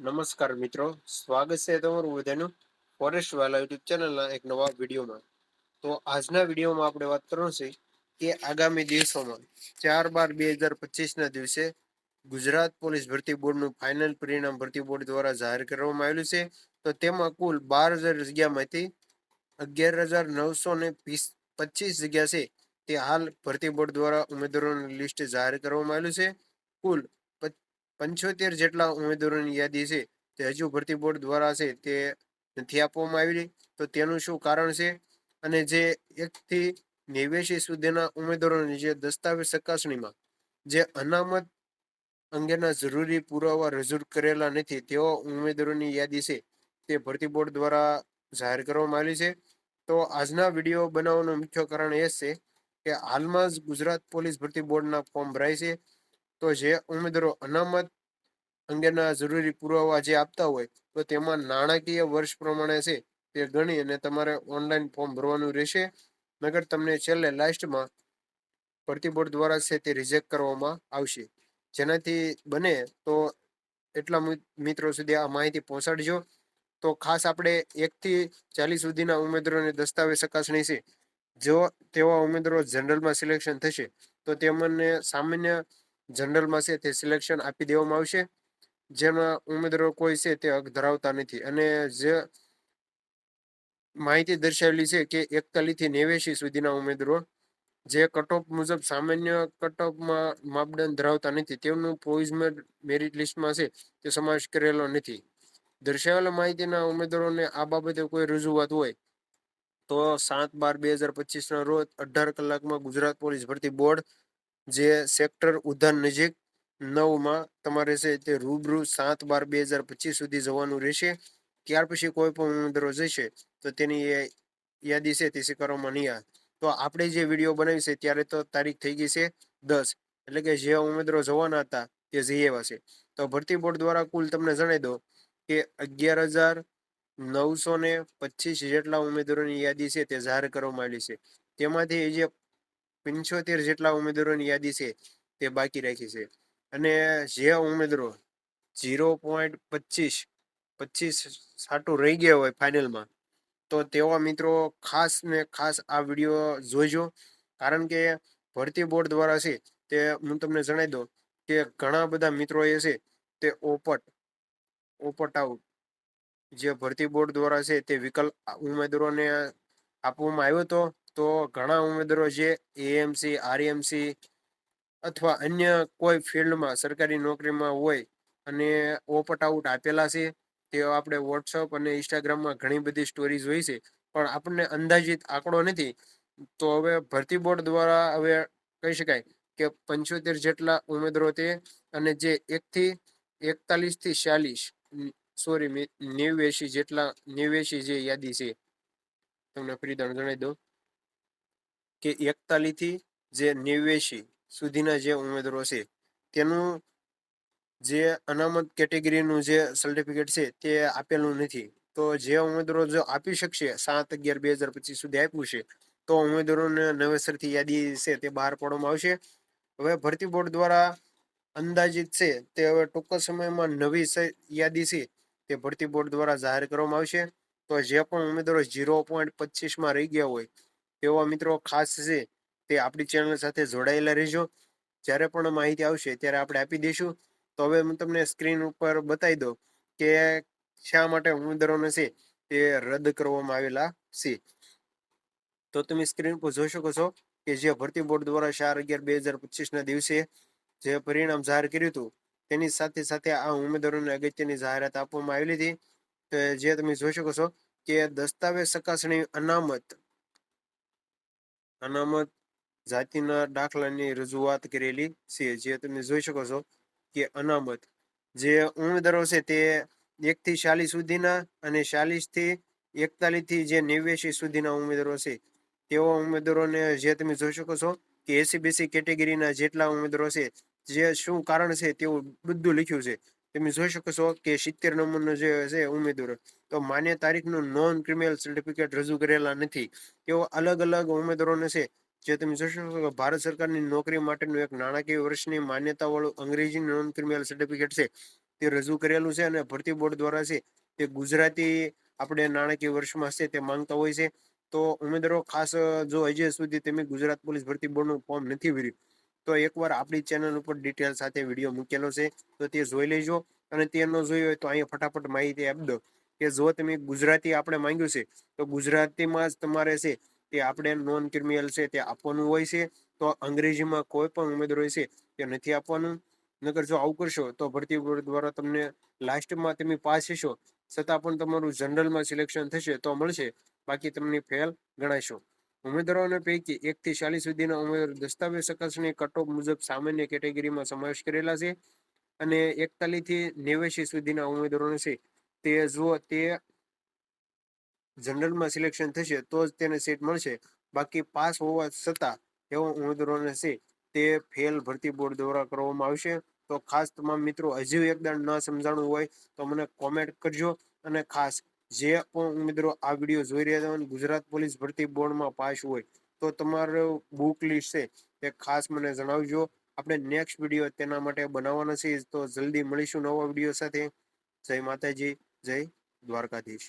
નમસ્કાર મિત્રો, સ્વાગત છે તમારું બધાનું ફોરેસ્ટ વાલા યુટ્યુબ ચેનલના એક નવા વિડીયોમાં. તો આજના વિડીયોમાં આપણે વાત કરવાનું કે આગામી દિવસોમાં ચાર બાર બે હજાર પચીસના દિવસે ગુજરાત પોલીસ ભરતી બોર્ડનું ફાઇનલ પરિણામ ભરતી બોર્ડ દ્વારા જાહેર કરવામાં આવેલું છે. તો તેમાં કુલ બાર હજાર જગ્યામાંથી અગિયાર હજાર નવસો ને પચીસ જગ્યા છે તે હાલ ભરતી બોર્ડ દ્વારા ઉમેદવારોની લિસ્ટ જાહેર કરવામાં આવેલું છે. કુલ પંચોતેર જેટલા ઉમેદવારોની યાદી છે તે હજુ ભરતી બોર્ડ દ્વારા છે તે નથી આપવામાં આવી તો તેનું શું કારણ છે? અને જે એકથી નેવ્યાસી સુધીના ઉમેદવારોની જે દસ્તાવેજ ચકાસણીમાં જે અનામત અંગેના જરૂરી પુરાવા રજૂ કરેલા નથી તેવા ઉમેદવારોની યાદી છે તે ભરતી બોર્ડ દ્વારા જાહેર કરવામાં આવી છે. તો આજના વીડિયો બનાવવાનું મુખ્ય કારણ એ છે કે હાલમાં જ ગુજરાત પોલીસ ભરતી બોર્ડના ફોર્મ ભરાય છે. તો જે ઉમેદવારો અનામત અંગેના જરૂરી પુરાવા જે આપતા હોય, તો તેમાં નાણાકીય વર્ષ પ્રમાણે છે તે ગણી અને તમારે ઓનલાઈન ફોર્મ ભરવાનું રહેશે. નગર તમને છેલ્લે લાસ્ટમાં ભરતી બોર્ડ દ્વારા છે તે રિજેક્ટ કરવામાં આવશે. જેનાથી બને તો એટલા મિત્રો સુધી આ માહિતી પહોંચાડજો. તો ખાસ આપણે એકથી ચાલીસ સુધીના ઉમેદવારોની દસ્તાવેજ ચકાસણી છે. જો તેવા ઉમેદવારો જનરલમાં સિલેક્શન થશે, તો તેમને સામાન્ય જનરલમાં છે તે સિલેક્શન આપી દેવામાં આવશે. જેમાં ઉમેદવારો કોઈ છે તે હક ધરાવતા નથી. અને જે માહિતી દર્શાવેલી છે કે એકતાલીસથી નેવ્યાસી સુધીના ઉમેદવારો જે કટઓફ મુજબ સામાન્ય કટઓફમાં માપદંડ ધરાવતા નથી, તેમનું પ્રોવિઝનલ મેરિટ લિસ્ટમાં છે તે સમાવેશ કરેલો નથી. દર્શાવેલા માહિતીના ઉમેદવારોને આ બાબતે કોઈ રજૂઆત હોય તો સાત બાર બે હજાર પચીસના રોજ અઢાર કલાકમાં ગુજરાત પોલીસ ભરતી બોર્ડ જે સેક્ટર ઉધન નજીક નવમાં તમારે છે તે રૂબરૂ સાત બાર બે હજાર પચીસ સુધી જવાનું રહેશે. ત્યાર પછી કોઈ પણ ઉમેદવારો જશે તો તેની યાદી છે તે સ્વીકારવામાં નહીં આવે. તો આપણે જે વીડિયો બનાવી છે ત્યારે તો તારીખ થઈ ગઈ છે દસ. એટલે કે જે ઉમેદવારો જવાના હતા તે જઈ આવ્યા છે. તો ભરતી બોર્ડ દ્વારા કુલ તમને જણાવી દો કે અગિયાર હજાર નવસો ને પચીસ જેટલા ઉમેદવારોની યાદી છે તે જાહેર કરવામાં આવેલી છે. તેમાંથી જે પંચોતેર જેટલા ઉમેદવારોની યાદી છે તે બાકી રાખી છે. અને જે ઉમેદવારો ઝીરો પોઈન્ટ પચીસ પચીસ સાટું રહી ગયા હોય ફાઇનલમાં, તો તેવા મિત્રો ખાસ ને ખાસ આ વીડિયો જોઈજો કારણ કે ભરતી બોર્ડ દ્વારા છે તે હું તમને જણાવી દઉં કે ઘણા બધા મિત્રો એ છે તે ઓપટ ઓપટ આઉટ જે ભરતી બોર્ડ દ્વારા છે તે વિકલ્પ ઉમેદવારોને આપવામાં આવ્યો હતો. તો ઘણા ઉમેદવારો છે એએમસી આરએમસી અથવા અન્ય કોઈ ફિલ્ડમાં સરકારી નોકરીમાં હોય અને ઓપટ આઉટ આપેલા છે, તેઓ આપણે વોટ્સઅપ અને ઇન્સ્ટાગ્રામમાં ઘણી બધી સ્ટોરી જોઈ છે, પણ આપણને અંદાજિત આંકડો નથી. તો હવે ભરતી બોર્ડ દ્વારા હવે કહી શકાય કે પંચોતેર જેટલા ઉમેદવારો તે અને જે એકથી એકતાલીસથી ચાલીસ સોરી નેવ્યાસી જેટલા નેવ્યાસી જે યાદી છે. તમને ફરીદાણ જણાવી દઉં. કે એકતાલીસથી જે નેવ્યાસી સુધીના જે ઉમેદવારો છે, તેનું જે અનામત કેટેગરીનું જે સર્ટિફિકેટ છે, તે આપેલું નથી. તો જે ઉમેદવારો જો આપી શકશે, સાત અગિયાર બે હજાર પચીસ સુધી આપ્યું છે, તો ઉમેદવારોને નવેસરથી યાદી છે તે બહાર પાડવામાં આવશે. હવે ભરતી બોર્ડ દ્વારા અંદાજિત છે, તે હવે ટૂંક સમયમાં નવી યાદી છે, તે ભરતી બોર્ડ દ્વારા જાહેર કરવામાં આવશે. તો જે પણ ઉમેદવારો ઝીરો પોઈન્ટ પચીસમાં રહી ગયા હોય તેવા મિત્રો ખાસ છે તે આપણી ચેનલ સાથે જોડાયેલા રહેજો. જ્યારે પણ માહિતી આવશે ત્યારે આપણે આપી દઈશું. તો હવે હું તમને સ્ક્રીન ઉપર બતાવી દઉં કે શા માટે ઉમેદવારોને છે તે રદ કરવામાં આવેલા છે. તો તમે સ્ક્રીન પર જોઈ શકો છો કે જે ભરતી બોર્ડ દ્વારા ચાર અગિયાર બે હજાર પચીસના દિવસે જે પરિણામ જાહેર કર્યું હતું, તેની સાથે સાથે આ ઉમેદવારોને અગત્યની જાહેરાત આપવામાં આવેલી હતી. જે તમે જોઈ શકો છો કે દસ્તાવેજ ચકાસણી અનામત અનામત જાતિના દાખલાની રજૂઆત કરેલી છે જે તમે જોઈ શકો છો કે અનામત જે ઉમેદવારો છે તે એક થી ચાલીસ સુધીના અને ચાલીસથી એકતાલીસથી જે નેવ્યાસી સુધીના ઉમેદવારો છે તેવા ઉમેદવારોને જે તમે જોઈ શકો છો કે એસી, બીસી કેટેગરીના જેટલા ઉમેદવારો છે, જે શું કારણ છે તેવું બધું લખ્યું છે. તમે જોઈ શકો છો કે સિત્તેર નંબરનો જે છે ઉમેદવારો, તો માન્ય તારીખનું નોન ક્રિમિનલ સર્ટિફિકેટ રજૂ કરેલા નથી. તેઓ અલગ અલગ ઉમેદવારોને છે, જે તમે જોઈ શકો છો ભારત સરકારની નોકરી માટેનું એક નાણાકીય વર્ષની માન્યતાવાળું અંગ્રેજી નોન ક્રિમિનલ સર્ટિફિકેટ છે, તે રજૂ કરેલું છે અને ભરતી બોર્ડ દ્વારા છે, તે ગુજરાતી આપણે નાણાકીય વર્ષમાં છે તે માંગતા હોય છે. તો ઉમેદવારો ખાસ, જો હજી સુધી તમે ગુજરાત પોલીસ ભરતી બોર્ડનું ફોર્મ નથી ભર્યું તો એકવાર આપણી ચેનલ ઉપર ડિટેલ સાથે વીડિયો મૂકેલો છે, તો તે જોઈ લેજો. અને તે ન જોઈ હોય તો અહીંયા ફટાફટ માહિતી આપી દો કે જો તમે ગુજરાતી આપણે માંગ્યું છે, તો ગુજરાતીમાં જ તમારે છે, તે આપણે નોન ક્રિમિનલ છે તે આપવાનું હોય છે. તો અંગ્રેજીમાં કોઈ પણ ઉમેદવાર હોય છે તે નથી આપવાનું. નગર જો આવું કરશો તો ભરતી બોર્ડ દ્વારા તમને લાસ્ટમાં તમે પાસ થશો. છતાં પણ તમારું જનરલમાં સિલેક્શન થશે તો મળશે. બાકી તમને ફેલ ગણાશો. ઉમેદવારોને પૈકી એક થી ચાલીસ સુધીના ઉમેદવાર દસ્તાવેજ ચકાસણી કટઓફ મુજબ સામાન્ય કેટેગરીમાં સમાવેશ કરેલા છે અને એકતાલીસથી નેવ્યાસી સુધીના ઉમેદવારોને છે. તે જો તે જનરલમાં સિલેક્શન થશે તો જ તેને સીટ મળશે. બાકી પાસ હોવા છતાં એવા ઉમેદવારોને છે, તે ફેલ ભરતી બોર્ડ દ્વારા કરવામાં આવશે. તો ખાસ તમામ મિત્રો હજી એકદમ ન સમજાણું હોય તો મને કોમેન્ટ કરજો અને ખાસ જે પણ મિત્રો આ વીડિયો જોઈ રહ્યા હોય ગુજરાત પોલીસ ભરતી બોર્ડમાં પાસ હોય તો તમારો બુક લિસ્ટ છે તે ખાસ મને જણાવજો. આપણે નેક્સ્ટ વીડિયો તેના માટે બનાવવાનો છે તો જલ્દી મળીશું નવા વીડિયો સાથે. જય માતાજી, જય દ્વારકાધીશ.